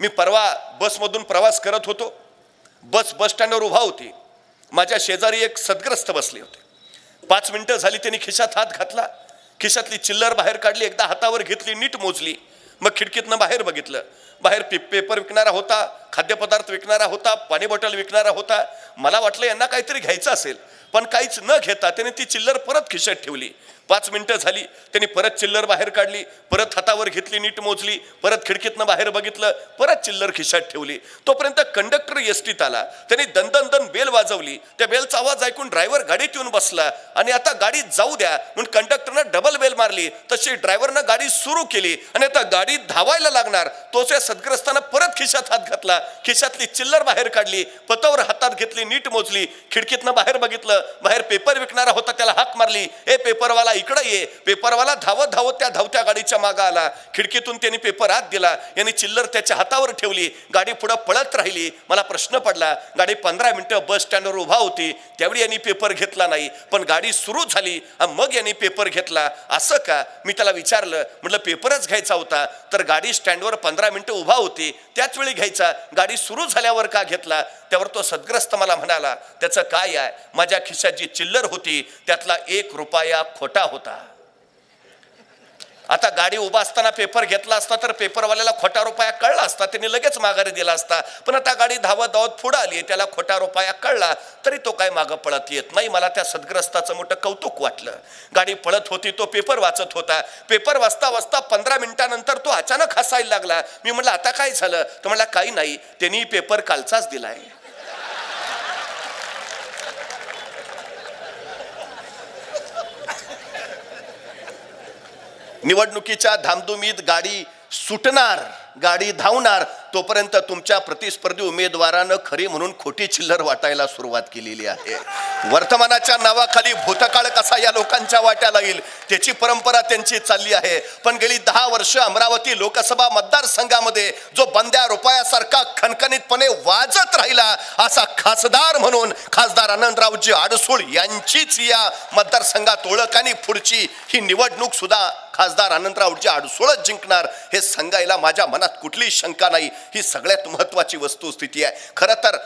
मी परवा बसमधून प्रवास करत होतो. बस बस स्टँडवर उभा होती. माझ्या शेजारी एक सदग्रस्त बसले होते. पाच मिनटं झाली त्यांनी खिशात हात घातला. खिशातली चिल्लर बाहेर काढली एकदा हातावर घेतली नीट मोजली. मग खिडकीतनं बाहेर बघितलं. बाहेर पे पेपर विकणारा होता खाद्यपदार्थ विकणारा होता पाणी बॉटल विकणारा होता. मला वाटलं यांना काहीतरी घ्यायचं असेल. पण काहीच न घेता त्याने ती चिल्लर परत खिशात ठेवली. पाच मिनिटं झाली त्यांनी परत चिल्लर बाहेर काढली परत हातावर घेतली नीट मोजली परत खिडकीतनं बाहेर बघितलं परत चिल्लर खिशात ठेवली. तोपर्यंत कंडक्टर एस टीत आला. त्यांनी दन दन बेल वाजवली. त्या बेलचा आवाज ऐकून ड्रायव्हर गाडीत येऊन बसला. आणि आता गाडी जाऊ द्या म्हणून कंडक्टरनं डबल बेल मारली. तशी ड्रायव्हरनं गाडी सुरू केली. आणि आता गाडी धावायला लागणार. तोच या सदग्रस्तानं परत खिशात हात घातला. खिशातली चिल्लर बाहेर काढली. पतावर हातात घेतली नीट मोजली. खिडकीतनं बाहेर बघितलं. बाहेर पेपर विकणारा होता त्याला हाक मारली. ए पेपरवाला इकडं ये. पेपरवाला धावत धावत त्या धावत्या गाडीच्या मागं आला. खिडकीतून त्यांनी पेपर आत दिला. यांनी चिल्लर त्याच्या हातावर ठेवली. गाडी पुढं पळत राहिली. मला प्रश्न पडला. गाडी पंधरा मिनटं बस स्टँडवर उभा होती. त्यावेळी यांनी पेपर घेतला नाही. पण गाडी सुरू झाली आणि मग यांनी पेपर घेतला. असं का? मी त्याला विचारलं. म्हटलं पेपरच घ्यायचा होता. तर गाडी स्टँडवर पंधरा मिनटं उभा होती. त्याच वेळी घ्यायचा. गाडी सुरू झाल्यावर का घेतला? त्यावर तो सदग्रस्त मला म्हणाला त्याचं काय आहे? माझ्या खिशात जी चिल्लर होती त्यातला एक रुपया खोटा होता. आता गाडी उभा असताना पेपर घेतला असता तर पेपरवाल्याला खोटा रुपया कळला असता त्यांनी लगेच माघारी दिला असता. पण आता गाडी धावत धावत पुढं आली त्याला खोटा रुपया कळला तरी तो काय मागं पळत येत नाही. मला त्या सदग्रस्ताचं मोठं कौतुक वाटलं. गाडी पळत होती तो पेपर वाचत होता. पेपर वाचता वाचता पंधरा मिनिटानंतर तो अचानक हसायला लागला. मी म्हटलं आता काय झालं? तर म्हणला काही नाही. त्यांनी पेपर कालचाच दिलाय. निवडणुकीच्या धामधुमीत गाडी सुटणार गाडी धावणार तोपर्यंत तुमच्या प्रतिस्पर्धी उमेदवारानं खरी म्हणून खोटी चिल्लर वाटायला सुरुवात केलेली आहे. वर्तमानाच्या नावाखाली भूतकाळ कसा या लोकांच्या वाट्याला येईल त्याची परंपरा त्यांची चालली आहे. पण गेली दहा वर्ष अमरावती लोकसभा मतदारसंघामध्ये जो बंद्या रुपयासारखा खणखणीतपणे वाजत राहिला असा खासदार म्हणून खासदार आनंदरावजी आडसूळ यांचीच या मतदारसंघात ओळख आणि पुढची ही निवडणूक सुद्धा खासदार आनंदरावजी आडसूळच जिंकणार हे सांगायला माझ्या मनात कुठलीही शंका नाही. ही सगळ्यात महत्त्वाची वस्तुस्थिती आहे. खरं तर